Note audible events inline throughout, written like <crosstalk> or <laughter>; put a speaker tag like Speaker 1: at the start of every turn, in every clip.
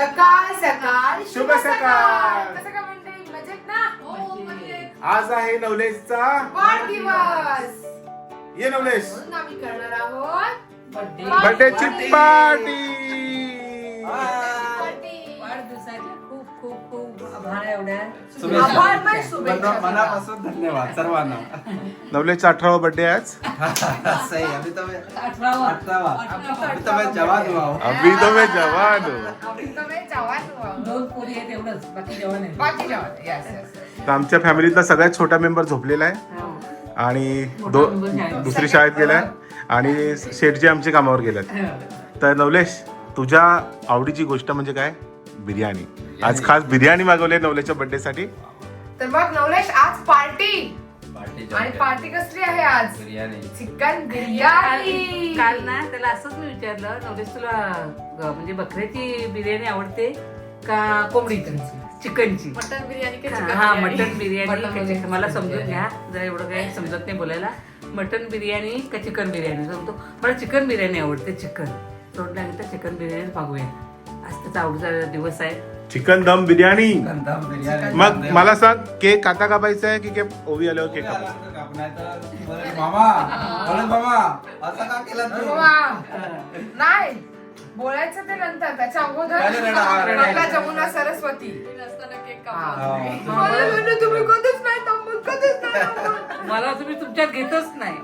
Speaker 1: सकाळ सकाळ
Speaker 2: शुभ सकाळ.
Speaker 1: कसं मंडळी मजेत ना?
Speaker 3: हो मजेत.
Speaker 2: आज आहे नवलेशचा
Speaker 1: वाढदिवस.
Speaker 2: ये नवलेश.
Speaker 1: म्हणून आम्ही करणार आहोत
Speaker 3: बर्थडे
Speaker 2: पार्टी.
Speaker 1: पार्टी.
Speaker 3: एवढ्या
Speaker 1: आभार शुभेच्छा
Speaker 4: मनापासून धन्यवाद सर्वांना
Speaker 2: नवलेशचा अठरावा बर्थडे आज
Speaker 4: सही अभी तो मैं
Speaker 3: अठरावा
Speaker 4: अठावा
Speaker 3: अठरावा.
Speaker 4: अभी तो मैं जवान हुआ हूँ
Speaker 2: अभी तो मैं जवान हूँ.
Speaker 1: आम्ही तर बाई जवान व्हावं.
Speaker 3: दोन पोरी आहेत एवढंच बाकी जेवण आहे
Speaker 1: बाकी जेवण.
Speaker 2: तर आमच्या फॅमिलीतला सगळ्यात छोटा मेंबर झोपलेला आहे
Speaker 3: हो.
Speaker 2: आणि दो. दुसरी शाळेत गेलाय आणि शेठजी आमचे कामावर गेल्यात
Speaker 3: हो.
Speaker 2: तर नवलेश तुझ्या आवडीची गोष्ट म्हणजे काय बिर्याणी. आज खास बिर्याणी मागवली आहे नवलेशच्या बर्थडे साठी.
Speaker 1: तर मग नवलेश आज पार्टी.
Speaker 4: पार्टी
Speaker 1: आणि पार्टी कसली आहे आज?
Speaker 4: बिर्याणी.
Speaker 1: चिकन बिर्याणी.
Speaker 3: काल ना त्याला असंच मी विचारलं नवलेश तुला म्हणजे बकऱ्याची बिर्याणी आवडते का कोंबडीची चिकनची?
Speaker 1: मटन बिर्याणी
Speaker 3: हा? मटन बिर्याणी. मला समजून घ्या जरा एवढं काही समजत नाही बोलायला. मटन बिर्याणी का चिकन बिर्याणी? सांगतो मला चिकन बिर्याणी आवडते चिकन. तोंड लागेल तर चिकन बिर्याणी मागूया आज त्याचा आवडीचा दिवस आहे.
Speaker 2: चिकन दम बिर्याणी. मग मला सांग केक आता कापायचा आहे की केक ओवी आल्यावर केक कापायचा?
Speaker 4: मामा मामा असं का केलं तू.
Speaker 1: नाही. बोलायचं ते नंतर त्याच्या अगोदर. गंगा जमुना सरस्वती. मला म्हणलं तुम्ही कधीच नाही कधीच.
Speaker 3: मला तुम्ही तुमच्यात घेतच नाही.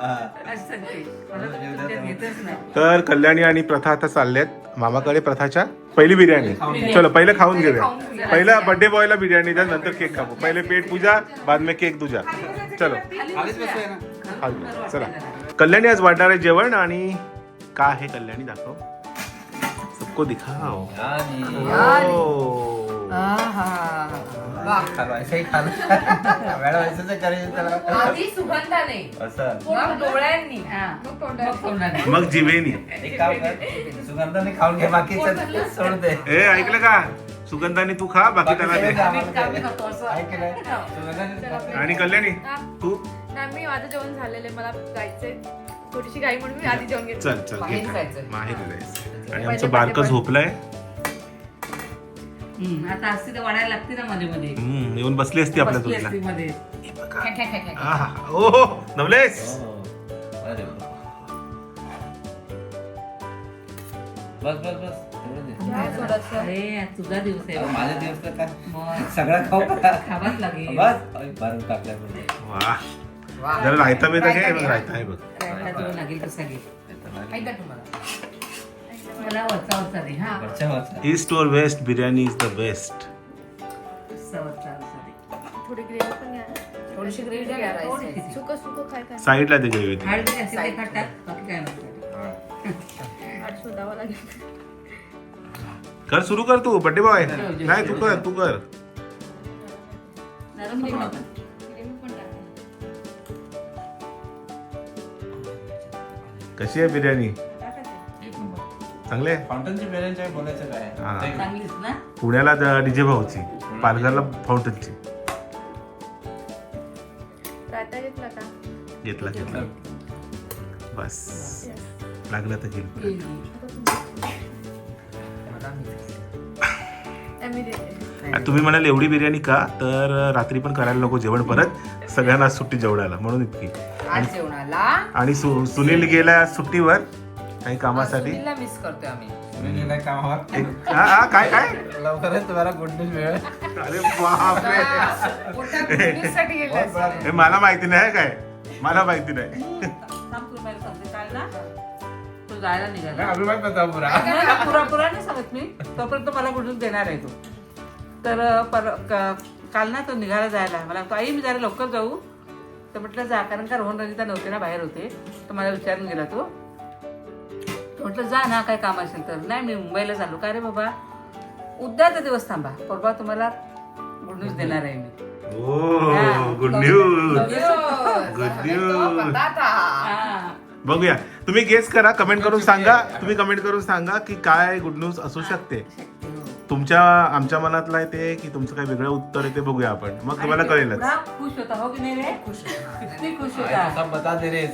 Speaker 3: असं सांगते मला तुम्ही तुमच्यात घेतच नाही
Speaker 2: तर कल्याणी आणि प्रथा आता चालल्यात मामाकडे प्रथाच्या पहिली बिर्याणी. चलो पहिलं खाऊन घेऊया. पहिला बर्थडे बॉयला बिर्याणी द्या नंतर केक कापू पहिले पेट पूजा बाद में केक तुझा चलो
Speaker 4: बसूया ना.
Speaker 2: चला कल्याणी आज वाढणार आहे जेवण आणि का आहे कल्याणी दाखव सबको दिखाओ ओ.
Speaker 1: वा.
Speaker 4: खालो ऐसे ही खालो मॅडम ऐसे तर करेल त्याला
Speaker 1: आधी सुगंधाने
Speaker 4: असं
Speaker 1: मग डोळ्यांनी
Speaker 3: हा.
Speaker 1: मग
Speaker 3: मग
Speaker 1: तोंडाने
Speaker 3: तोंडाने.
Speaker 2: मग जिवेनी
Speaker 4: एक काम कर सुगंधाने खाऊन घे बाकीचं सोड दे
Speaker 2: ए ऐकलं का सुगंधाने तू खा बाकी त्याला दे आणि कल्याणी तू
Speaker 5: नाही मी माझं जेवण झालेलं आहे मला जायचंय थोडीशी घाई म्हणून मी आधी जेवण घेतलं
Speaker 2: चल चल. माहेर जायचं. आणि आमचं बारकं. झोपलंय
Speaker 3: हम्म, आता असते तर वाढायला लागते ना मध्ये मध्ये
Speaker 2: हम्म, येऊन बसली असती आपल्या
Speaker 3: बसली
Speaker 2: तुला
Speaker 3: असती मध्ये
Speaker 1: खे, खे, खे, खे.
Speaker 2: आहा. ओ हो नवलेश
Speaker 4: हो. अरे वा. बस बस बस तेवढं दे.
Speaker 5: काय थोडंसं.
Speaker 3: अरे आज तुझा दिवस आहे
Speaker 4: अरे दिवस तर काय
Speaker 3: मग
Speaker 4: सगळं खाऊ का
Speaker 3: खावाच लागेल
Speaker 4: बस अरे, टाकल्यामुळे
Speaker 2: वा. जरा रायता घे
Speaker 1: रायता
Speaker 2: बघ
Speaker 1: घे.
Speaker 2: रायता आहे बघ
Speaker 3: रायता जेवण लागेल तसा घे
Speaker 1: ऐका तुम्हाला
Speaker 3: मला दे हा.
Speaker 4: वरच्या.
Speaker 2: ईस्ट और west biryani is the best
Speaker 3: वरचा वरचा वरचा दे.
Speaker 5: थोडी ग्रेव्ही पण घ्या.
Speaker 1: थोडीशी ग्रेव्ही द्या
Speaker 3: थोडी
Speaker 1: राईस
Speaker 3: किती.
Speaker 5: सुक सुक काय काय
Speaker 2: साईडला ते ग्रेव्ही
Speaker 3: हळद बी असेल ते खा टाक बाकी काय नको.
Speaker 5: आठ शोधावं लागेल.
Speaker 2: कर सुरू कर तू बर्थडे बॉय. नाही तू कर. तू कर.
Speaker 3: नरम नको नका.
Speaker 5: ग्रेव्ही पण टाका.
Speaker 2: कशी आहे बिर्याणी. चांगले?
Speaker 4: फाउंटनची आहे, बोलायचं काय?
Speaker 2: हा.
Speaker 4: ते-
Speaker 3: चांगलीच ना?
Speaker 2: पुण्याला डीजे भाऊची पालघरला फाउंटनची
Speaker 5: रायता घेतला का?
Speaker 2: घेतला घेतला. बस. लागलं तर घेईल
Speaker 5: देते.
Speaker 2: तुम्ही म्हणाल एवढी बिर्याणी का? तर रात्री पण करायला नको जेवण परत. सगळ्यांना सुट्टी जेवणाला म्हणून इतकी.
Speaker 1: आज जेवणाला?
Speaker 2: आणि सु, सुनील गेला आज सुट्टीवर काही कामासाठी?
Speaker 1: सुनीलला मिस करतोय आम्ही.
Speaker 4: तुम्ही गेलाय कामावर.
Speaker 2: एक- हा, हा, काय काय?
Speaker 4: लवकरच तुम्हाला गुड न्यूज मिळेल.
Speaker 2: अरे बापरे.
Speaker 1: गेले
Speaker 2: हे मला माहिती नाही काय? मला माहिती नाही.
Speaker 3: थांब तुला पहिलं सांगते काय ना तो जायला निघाला.
Speaker 4: मैं अभी मत बताओ पूरा
Speaker 3: नाही, नाही, पुरा पुरा नाही सांगत मी. तोपर्यंत मला कुठून देणार आहे तो. तर अं, पर क- काल ना तो निघायला जायला. मला आई मी जरा लवकर जाऊ. तर म्हटलं जा. कारण का रोहन रंजिता नव्हते ना बाहेर होते. तर मला विचारून गेला तो. म्हटलं जा ना काय काम असेल तर. नाही मी मुंबईला झालो का रे बाबा? उद्याचा दिवस थांबा. परवा तुम्हाला गुड न्यूज देणार आहे मी.
Speaker 2: ओ गुड न्यूज.
Speaker 1: बटाटा
Speaker 3: हा.
Speaker 2: बघूया. तुम्ही गेस करा कमेंट करून सांगा. तुम्ही कमेंट करून सांगा की काय गुड न्यूज असू शकते. तुमच्या आमच्या मनातलं आहे ते की तुमचं काही वेगळं उत्तर आहे ते बघूया आपण. मग तुम्हाला कळेलच.
Speaker 3: खुश होता हो की नाही रे?
Speaker 1: खुश आहे.
Speaker 3: किती खुश होता.
Speaker 4: बता दे रहे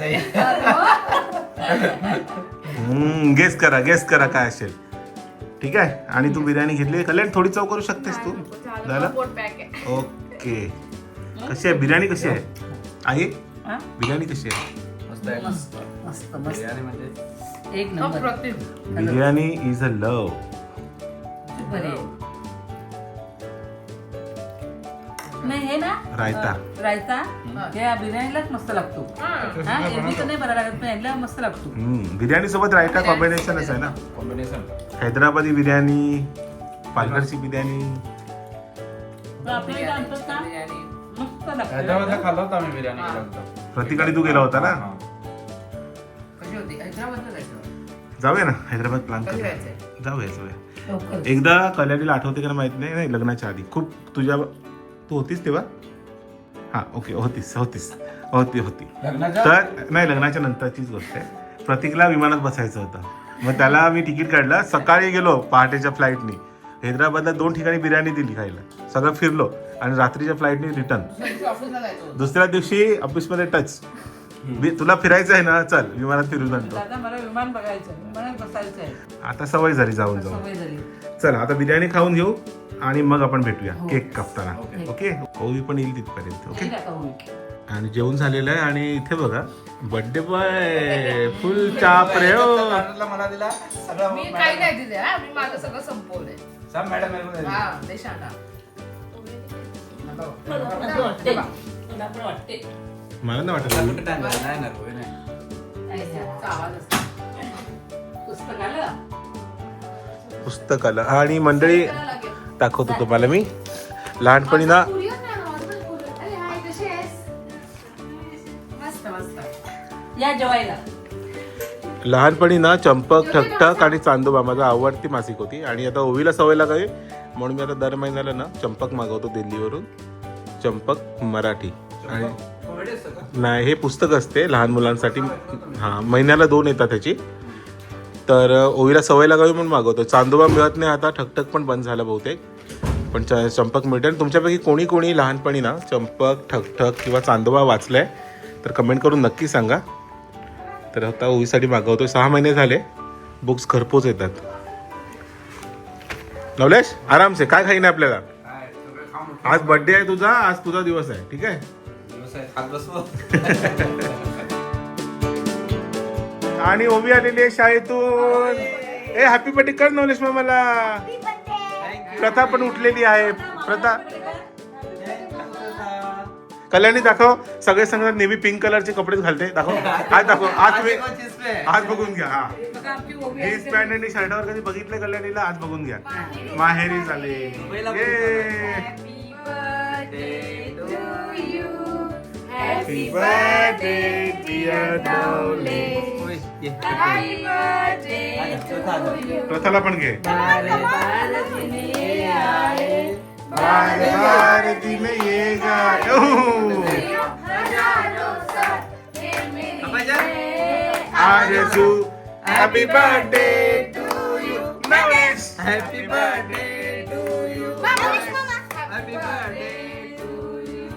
Speaker 2: गेस करा गेस करा काय असेल. ठीक आहे? आणि तू बिर्याणी घेतली कल्याण थोडी चव करू शकतेस तू.
Speaker 5: झालं?
Speaker 2: ओके. कशी आहे? बिर्याणी कशी आहे? आई? बिर्याणी कशी आहे?
Speaker 4: मस्त आहे
Speaker 3: मस्त. मस्त मस्त
Speaker 4: बिर्याणी
Speaker 3: एक number.
Speaker 2: Biryani is a love
Speaker 3: नाही हे ना
Speaker 2: रायता.
Speaker 3: रायता बिर्याणीलाच मस्त लागतो. हा. एरवी तर नाही बरा लागत पण याला मस्त लागतो.
Speaker 2: बिर्याणी सोबत रायता कॉम्बिनेशनच आहे ना?
Speaker 4: कॉम्बिनेशन
Speaker 2: हैदराबादी बिर्याणी पालघरची बिर्याणी.
Speaker 3: आपल्या इथं आमचं का मस्त
Speaker 4: हैदराबादला
Speaker 3: लागतं
Speaker 4: खाल्ला होता आम्ही बिर्याणी केला होता
Speaker 2: प्रतिकडे तू गेला होता ना?
Speaker 4: हा.
Speaker 1: कशी होती? हैदराबादला जायचं
Speaker 2: जाऊया ना हैदराबाद प्लॅन
Speaker 1: कधी
Speaker 2: करूया.
Speaker 1: जायचंय?
Speaker 2: जाऊया जाऊया.
Speaker 3: लवकर.
Speaker 2: एकदा कल्याणीला आठवते का माहीत नाही नाही लग्नाच्या आधी. खूप तुझ्या तू होतीस तेव्हा? हा ओके होतीस होतीस. होती होती. तर नाही लग्नाच्या नंतरचीच गोष्ट आहे. प्रतीकला विमानात बसायचं होतं. मग त्याला मी तिकीट काढलं. सकाळी गेलो पहाटेच्या फ्लाईटनी. हैदराबादला दोन ठिकाणी बिर्याणी दिली खायला. सगळं फिरलो. आणि रात्रीच्या फ्लाईटनी रिटर्न.
Speaker 1: दुसऱ्या
Speaker 2: दिवशी ऑफिसमध्ये टच. तुला फिरायचं आहे ना? चल विमानात फिरून जातो आता सवय झाली जाऊन जाऊन. चल आता बिर्याणी खाऊन घेऊ. आणि मग आपण भेटूया
Speaker 3: हो.
Speaker 2: केक कापताना.
Speaker 4: ओके.
Speaker 2: ओके? ओवी पण येईल तिथपर्यंत ओके? आणि जेवण झालेलं आहे आणि इथे बघा बर्थडे बॉय फुल चाप रे हो.
Speaker 4: मला दिला सगळं
Speaker 1: मी काही नाही दिले हा. मी माझं सगळं संपवलंय.
Speaker 4: सब मॅडम.
Speaker 1: हा
Speaker 3: मला पण वाटते.
Speaker 2: मला नाही
Speaker 4: मला
Speaker 2: वाटत.
Speaker 4: कुठे time आहे? नाही ना रोहित, नाही.
Speaker 1: आवाज असतो.
Speaker 3: पुस्तक आलं
Speaker 2: पुस्तक आलं आणि मंडळी दाखवतो तुम्हाला मी. लहानपणी ना लहानपणी ना चंपक ठकठक आणि चांदोबा माझा आवडती मासिक होती. आणि आता ओवीला सवय लागावी म्हणून मी आता दर महिन्याला ना चंपक मागवतो दिल्लीवरून. चंपक मराठी. आणि? नाही हे पुस्तक असते लहान मुलांसाठी. हां महिन्याला दोन येतात त्याची तर ओवीला सवय लागावी म्हणून मागवतो. चांदोबा मिळत नाही आता ठकठक पण बंद झालं बहुतेक. पण चंपक मिळते. आणि तुमच्यापैकी कोणी कोणी लहानपणी ना चंपक ठकठक किंवा चांदोबा वाचलाय तर कमेंट करून नक्की सांगा. तर आता ओवीसाठी मागवतो सहा महिने झाले. बुक्स घरपोच येतात. नवलेश आरामसे. काय खाईन आपल्याला?
Speaker 4: काय, सगळं खाऊन उठलो.
Speaker 2: आज बर्थडे आहे तुझा. आज तुझा दिवस आहे. ठीक आहे?
Speaker 4: आहे. <laughs>
Speaker 2: आणि ओवी आलेली आहे शाळेतून. ए हॅपी बर्थडे कर नवलेश मामाला. प्रथा पण उठलेली आहे. प्रथा. कल्याणी दाखव. सगळे सांगतात नेहमी पिंक कलरचे कपडे घालते. दाखव. आज दाखव. आज तुम्ही. आज बघून घ्या हा. जीन्स पॅन्ट आणि शर्टावर कधी बघितलं कल्याणीला? आज बघून घ्या. माहेरी झाले. हॅपी बर्थडे डिअर नवलेश
Speaker 4: ओय, ये.
Speaker 2: प्रथाला पण घे. बार बार दिन येगा ओह.
Speaker 4: अब्बा जा.
Speaker 2: आज तू happy birthday to you Navlesh
Speaker 4: Happy birthday to you. Happy birthday to you.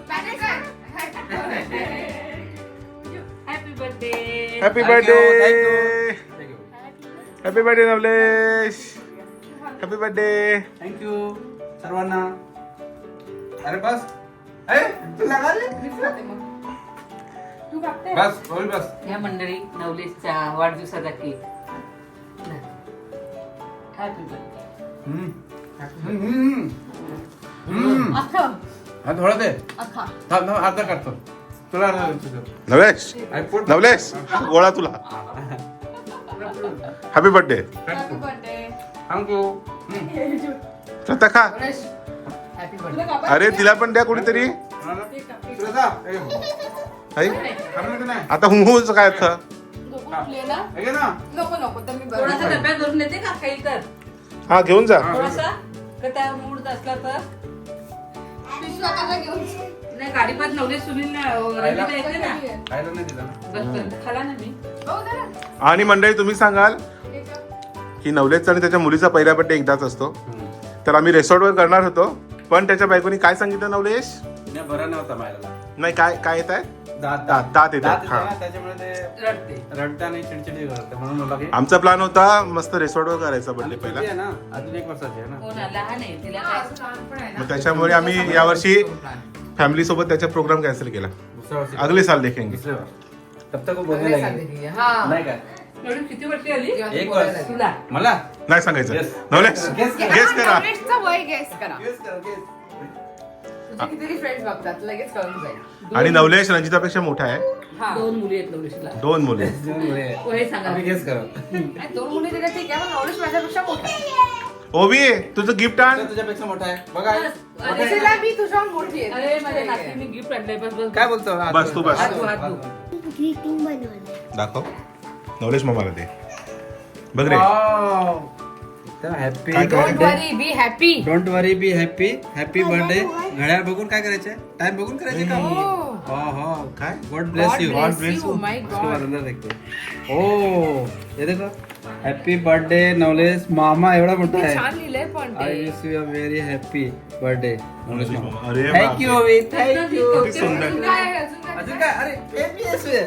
Speaker 3: Happy birthday
Speaker 2: happy
Speaker 4: Thank
Speaker 2: birthday
Speaker 4: you, thank you. Thank you.
Speaker 2: Happy birthday Navlesh happy birthday
Speaker 4: Thank you, सर्वांना. अरे बस. ए, तू लागले? बस बस.
Speaker 3: या मंडळी नवलेशच्या वाढदिवसाचा केक हॅपी बर्थडे.
Speaker 4: हा थोडा दे. थांब थांब अर्धा काढतो तुला.
Speaker 2: नवलेश. नवलेश <laughs> गोळा तुला. <laughs> Happy birthday. खा.
Speaker 1: हॅपी बर्थडे
Speaker 2: अरे तिला पण द्या कोणीतरी आई?
Speaker 4: नाही?
Speaker 2: आता हुंच काय अर्थ
Speaker 4: हे.
Speaker 2: हा घेऊन जा.
Speaker 3: गाडी सुनील मी.
Speaker 2: आणि मंडळी तुम्ही सांगाल की नवलेशचा आणि त्याच्या मुलीचा पहिला बर्थडे एकदाच असतो. तर आम्ही रेसॉर्टवर करणार होतो. पण त्याच्या बायकोनी काय सांगितलं नवलेश?
Speaker 4: नाही बरा नव्हता मायला
Speaker 2: नाही काय काय येत आहे
Speaker 4: दात
Speaker 2: दात- दात येतात, हा. आमचा प्लॅन होता मस्त रिसॉर्टवर करायचा बर्थडे पहिला.
Speaker 4: छोटी आहे ना? अजून एक वर्षाची आहे
Speaker 3: हो.
Speaker 2: मग त्याच्यामुळे आम्ही यावर्षी फॅमिली सोबत त्याचा प्रोग्राम कॅन्सल केला.
Speaker 4: दुसऱ्या वर्षी.
Speaker 2: अगले साल देखेंगे.
Speaker 4: तब तक वो बोलने.
Speaker 1: हा.
Speaker 4: नाही काय
Speaker 3: एवढी किती वर्षी आली?
Speaker 1: तेव्हा ती
Speaker 4: एक
Speaker 1: बोलायला
Speaker 4: वर्ष.
Speaker 1: लागली.
Speaker 3: तुला
Speaker 4: मला?
Speaker 2: नाही सांगायचं.
Speaker 4: Yes.
Speaker 2: नवलेश
Speaker 4: Guess करा.
Speaker 2: गेस करा
Speaker 1: नवलेशचं वय गेस करा.
Speaker 4: Guess करा, guess.
Speaker 1: तुझे किती फ्रेंड्स बघतात लगेच कळून जाईल.
Speaker 2: आणि नवलेश रंजितापेक्षा मोठा आहे.
Speaker 3: दोन मुली आहेत
Speaker 2: दोन मुले
Speaker 4: मुळे.
Speaker 3: वय सांगा.
Speaker 4: आम्ही guess करा.
Speaker 1: आणि दोन मुली दिल्या ठीक आहे पण नवलेश माझ्यापेक्षा मोठा आहे.
Speaker 2: ओबी तुझं गिफ्ट आण.
Speaker 4: तो तुझ्यापेक्षा मोठा आहे. बघा.
Speaker 3: अरे,
Speaker 1: तिला मी तुझ्याहून मोठी आहे.
Speaker 3: अरे माझ्या नातीने गिफ्ट आणलंय. बस बस
Speaker 4: काय बोलतो? हा,
Speaker 2: बस, तू बस.
Speaker 3: हात हात
Speaker 6: बनवलं
Speaker 2: दाखव. नवलेश मामाला दे बघ रे.
Speaker 4: हॅपी
Speaker 2: काय?
Speaker 1: Don't worry be happy
Speaker 4: don't worry be happy happy birthday घड्याळ बघून काय करायचंय? टाइम बघून करायचे का? हो हो
Speaker 2: काय?
Speaker 4: God bless you
Speaker 1: God bless you, my
Speaker 4: उसके
Speaker 1: God.
Speaker 4: बाद अंदर देखते ओ ये देखो हॅपी बर्थडे नवलेश मामा. एवढा मोठा आहे.
Speaker 1: छान लिहिलंय पण
Speaker 4: आय
Speaker 1: ते
Speaker 4: wish you a very happy birthday Navlesh मामा.
Speaker 2: अरे
Speaker 4: thank you Ovi thank you
Speaker 2: किती सुंदर.
Speaker 1: काय? अजून
Speaker 4: अजून काय अरे पेन बी आहे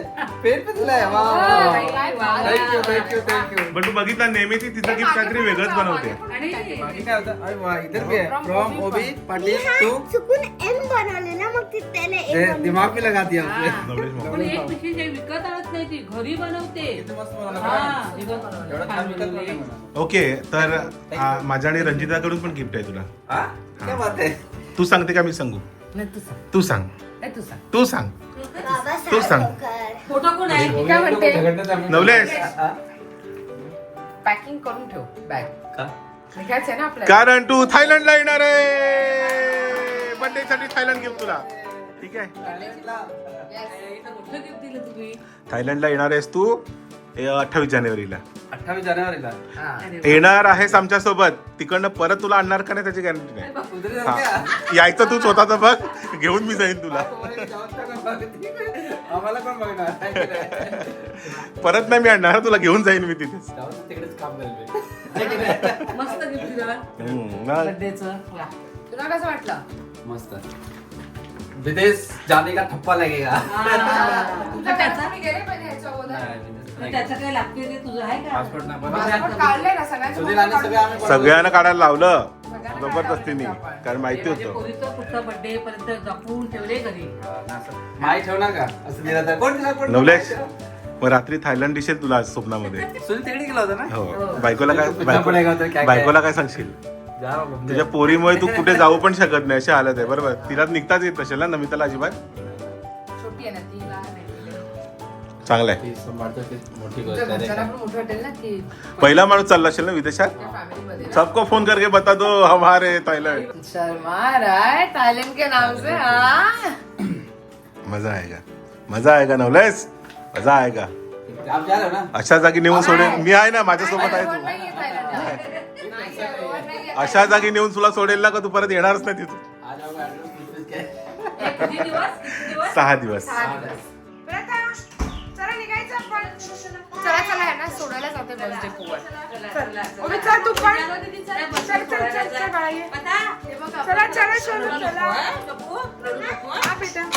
Speaker 4: पेन पण दिलाय वा
Speaker 1: काय
Speaker 4: thank you thank you thank you
Speaker 2: पण तू बघितलं नेहमी ती तिचं गिफ्ट काहीतरी वेगळंच बनवते.
Speaker 3: आणि
Speaker 4: बाकी काय होतं? अरे वा इधर भी है. फ्रॉम ओबी पाटिल टू
Speaker 6: चुकून एम बनवले ना मग ते त्याला
Speaker 4: दिमाग भी लगा दिया उसने.
Speaker 2: नवलेश मामा
Speaker 3: पण एक विशेष आहे विकत आणत नाही ती घरी बनवते. हा.
Speaker 2: ओके तर आ, माझ्या आणि रंजिताकडून पण गिफ्ट आहे तुला.
Speaker 4: हा? क्या बात
Speaker 2: तू सांगते का मी सांगू?
Speaker 1: नाही तू सांग.
Speaker 2: तू सांग.
Speaker 1: नाही तू सांग.
Speaker 2: तू सांग.
Speaker 6: बाबा
Speaker 2: तू सांग.
Speaker 6: सावकर
Speaker 3: फोटो कोण आहे?
Speaker 1: मी काय म्हणते?
Speaker 2: नवलेश.
Speaker 1: पॅकिंग करून ठेव बॅग
Speaker 4: का?
Speaker 1: निघायचंय ना आपल्याला?
Speaker 2: कारण तू थायलंडला येणार आहे. बर्थडे साठी थायलंड गिफ्ट तुला. ठीक आहे?
Speaker 3: इथं कुठलं गिफ्ट दिलं तुम्ही?
Speaker 2: थायलंडला येणार आहेस तू. अठ्ठावीस जानेवारीला.
Speaker 4: अठ्ठावीस जानेवारीला?
Speaker 1: हा.
Speaker 2: येणार आहेस आमच्यासोबत तिकडनं परत तुला आणणार का नाही त्याची गॅरंटी नाही. हा. यायचं तू स्वतःच बघ. घेऊन मी जाईन तुला.
Speaker 4: आम्हाला बघणार? <laughs>
Speaker 2: परत नाही मी आणणार तुला घेऊन जाईन मी तिथेच.
Speaker 4: जाऊन तिकडेच काम करेल
Speaker 3: मस्त गिफ्ट दिलं
Speaker 2: हम्म, ना.
Speaker 3: बर्थडेचं
Speaker 1: तुला कसं वाटलं?
Speaker 4: मस्त. विदेश जाने का ठप्पा लगेगा?
Speaker 1: तुमच्या घरचा मी गेले पाहिजे ह्याच्या अगोदर?
Speaker 4: नाही, नाही.
Speaker 3: त्याचं काय लागते ते तुझं आहे का?
Speaker 4: पासपोर्ट नाही बनवला.
Speaker 1: पासपोर्ट काढले ना सगळ्यांचे
Speaker 4: सुधीर आणि सगळे आम्ही बनवले.
Speaker 2: सगळ्यांना काढायला लावलं? जबरदस्तीने कारण माहिती होतं.
Speaker 3: पोरीचं पुढचा बर्थडे पर्यंत जपून ठेवले घरी.
Speaker 4: हा, ना असं. माई ठेवणार का? असं दिलं तर. कोण दिला कोण
Speaker 2: नवलेश मग रात्री थायलंड दिसेल तुला आज स्वप्नामध्ये. <laughs>
Speaker 4: सुनील तिकडे गेला होता ना?
Speaker 2: हो. बायकोला काय बायको- बायकोला काय? सांगशील?
Speaker 4: जा बाबा.
Speaker 2: तुझ्या पोरीमुळे तू कुठे जाऊ पण शकत नाही अशी हालत आहे बरोबर? तिला निघताच येत नसेल ना नमिताला अजिबात?
Speaker 1: छोटी आहे ना ती. आहे
Speaker 2: चांगलं आहे पहिला माणूस चालला असेल ना विदेशात? सबको फोन करके बता दो हमारे थाईलैंड
Speaker 1: शर्मा रहा है थाईलैंड के नाम से हाँ?
Speaker 2: मजा आएगा मजा आएगा नवलेस मजा आएगा.
Speaker 4: आप जा रहे हो ना?
Speaker 2: अशा जागी नेऊन सोडेल मी आहे ना माझ्यासोबत आहे तू. अशा जागी नेऊन तुला सोडेल ना का तू परत येणारच नाही तिथून सहा दिवस.
Speaker 1: सोडायला जाते बस डेपोवर ओबे, चल तू पण. चल चल चल चल बाळा ये. चला. चला सोडू चला हा बेटा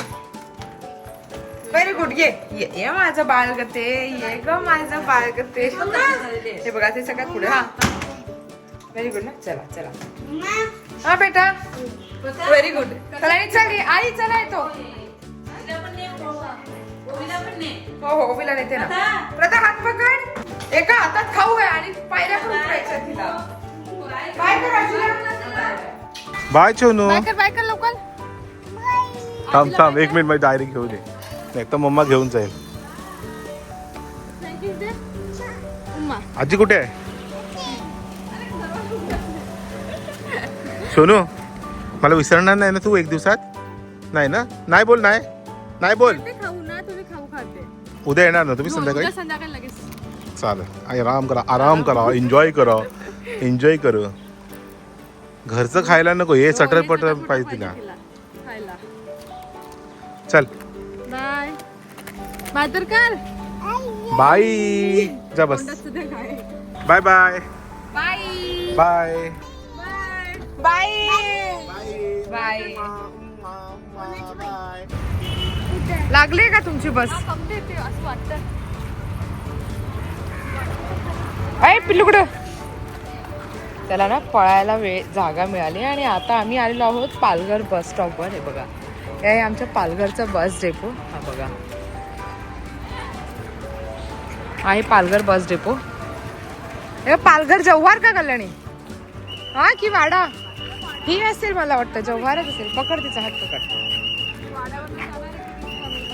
Speaker 1: व्हेरी गुड ये ये माझं बाळ गते ये ग माझं बाळ गते हे बघा ते सगळ्यात पुढे हा. व्हेरी गुड ना? चला चला. हा बेटा. व्हेरी गुड चला. आई चला येतो. हो हो ओबीला नेते ना. प्रथा हात पकड. एका हातात खाऊ आहे आणि पायऱ्या पण उतरायच्या तिला. बाय. कर आजीला.
Speaker 2: बाय छोनू.
Speaker 1: बाय कर बाय कर लवकर.
Speaker 2: थांब थांब एक मिनिट माझी डायरी घेऊ दे नाही तर मम्मा घेऊन जाईल. आजी कुठे आहे? सोनू मला विसरणार नाही ना तू एक दिवसात? नाही ना? नाही बोल नाही. नाही बोल. उद्या येणार ना तुम्ही संध्याकाळी?
Speaker 5: संध्याकाळी लगेच.
Speaker 2: चालेल. आराम करा आराम करा एन्जॉय करा एन्जॉय कर. घरचं खायला नको हे सटर पटर पाहिजे तिला.
Speaker 5: खायला.
Speaker 2: चल.
Speaker 5: बाय. बाय तर कर
Speaker 2: बाय. जा बस. Bye bye.
Speaker 1: Bye.
Speaker 2: Bye.
Speaker 1: Bye. Bye.
Speaker 6: बाई?
Speaker 1: लागली का तुमची बस? अय पिल्लू कुठं त्याला ना पळायला वेळ जागा मिळाली आणि आता आम्ही आलेलो आहोत पालघर बस स्टॉपवर हे बघा. हे आहे आमच्या पालघरचा बस डेपो हा बघा. आहे पालघर बस डेपो हे पालघर जव्हार का कल्याणी? हा की वाडा? ही असेल मला वाटतं जव्हारच असेल. पकड तिचा हात पकड.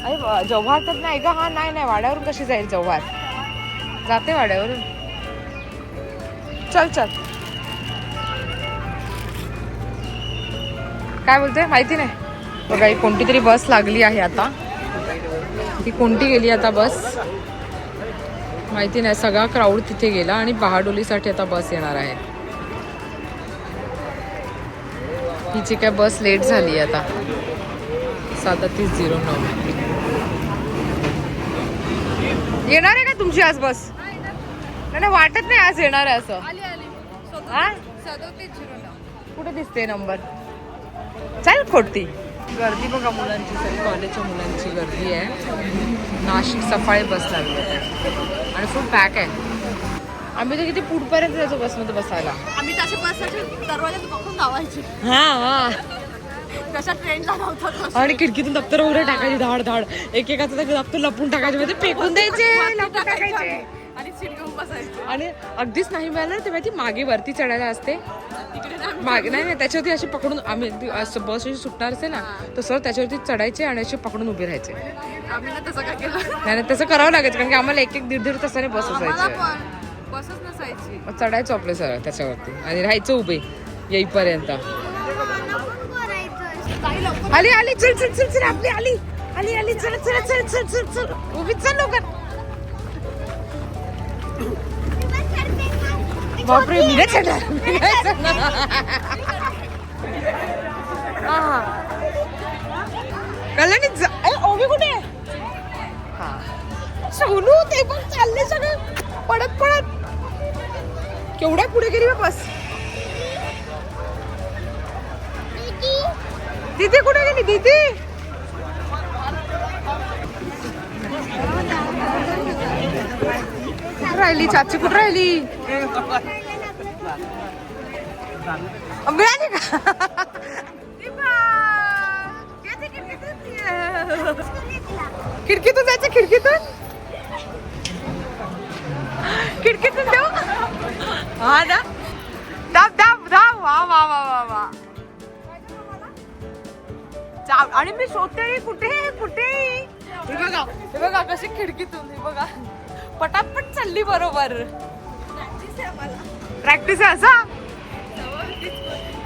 Speaker 1: अरे जव्हार तर नाही का? हा नाही नाही वाड्यावरून कशी जाईल जव्हार? जाते वाड्यावरून. चल चल. काय बोलते माहिती नाही. बघा ही कोणती तरी बस लागली आहे आता. ही कोणती गेली आता बस? माहिती नाही. सगळा क्राऊड तिथे गेला आणि बहाडोलीसाठी आता बस येणार आहे. हिची काय बस लेट झाली आहे आता साततीस झिरो नऊ. येणार आहे का तुमची आज बस? नाही नाही, वाटत नाही आज येणार आहे असं. हा? कुठे दिसते नंबर? चल खोटी. गर्दी बघा मुलांची सगळी कॉलेजच्या मुलांची गर्दी आहे. नाशिक सफाळी बस लागली आहे आणि फुल पॅक आहे. आम्ही तर किती पुढपर्यंत जायचो बसमध्ये बसायला?
Speaker 5: आम्ही तसे बसचे दरवाजा बघून लावायचे
Speaker 1: हा हा.
Speaker 5: नव्हता
Speaker 1: आणि खिडकीतून दप्तर वगैरे टाकायची धाड धाड. एकेकाचं तर दप्तर लपून टाकायचे म्हणजे फेकून द्यायचे लपून टाकायचे
Speaker 5: आणि बसायचे.
Speaker 1: अगदीच नाही मिळालं ते माहिती मागे वरती चढायला असते. मागे नाही नाही त्याच्यावरती अशी पकडून आम्ही ती बस अशी सुटणार असेल ना तर सर त्याच्यावरती चढायचे आणि असे पकडून उभे राहायचे.
Speaker 5: आम्ही तसं काय केलं.
Speaker 1: नाही नाही, तसं करावं लागायचं कारण की आम्हाला एक एक दीड दीड तासाने बस असायचे.
Speaker 5: बसच नसायची.
Speaker 1: चढायचो आपले सर त्याच्यावरती. आणि राहायचं उभे येईपर्यंत. आली आली चल चल चल चल आपली आली आली आली चल चल चल चल चल चल उभी चल लवकर बापरे मी नाही चढणार मी नाही चढणार. हा. कल्याणी जा- ओवी कुठे आहे? हा. सोनू ते पण चालले सगळे पडत पडत केवढ्या पुढे गेली बा बस दीदी कुठे गेली? दीदी? कुठे राहिली? चाची कुठे राहिली? मिळाली का? खिडकीतून जायचं खिडकीतून? खिडकीतून देऊ हा ना? दाब दाब दाब. वा वा वा वा वा. आणि मी शोधते कुठे कुठे हे बघा हे बघा कशी खिडकीतून हे बघा. पटापट चालली बरोबर. प्रॅक्टिस आहे असा?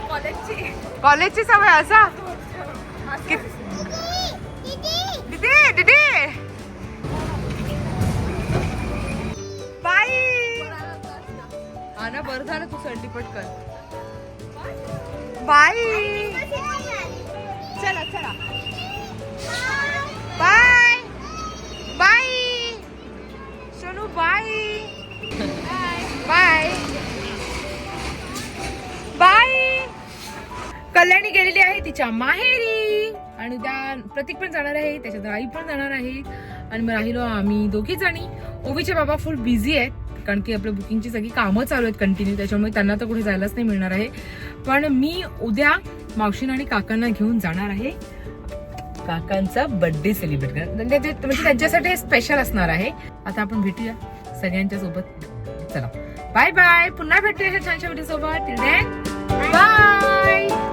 Speaker 5: कॉलेजची.
Speaker 1: कॉलेजची सवय असा? दीदी दीदी बाई. हा ना बरं झालं तू सर्टी पटकन बाई. चला चला. Bye. Bye. Sonu bye. Bye. Bye. Kalyani गेलेली आहे तिच्या माहेरी. आणि त्या प्रतीक पण जाणार आहे त्याच्यात आई पण जाणार आहे. आणि मग राहिलो आम्ही दोघी जणी. ओवीचे बाबा फुल बिझी आहेत कारण की आपल्या बुकिंगची सगळी कामं चालू आहेत कंटिन्यू त्याच्यामुळे त्यांना तर कुठे जायलाच नाही मिळणार आहे. पण मी उद्या मावशीन आणि काकांना घेऊन जाणार आहे. काकांचा बर्थडे सेलिब्रेट कर म्हणजे ते- म्हणजे त्यांच्यासाठी स्पेशल असणार आहे. आता आपण भेटूया सगळ्यांच्या सोबत. चला. बाय बाय पुन्हा भेटूया अशा छानशा व्हिडिओ सोबत. बाय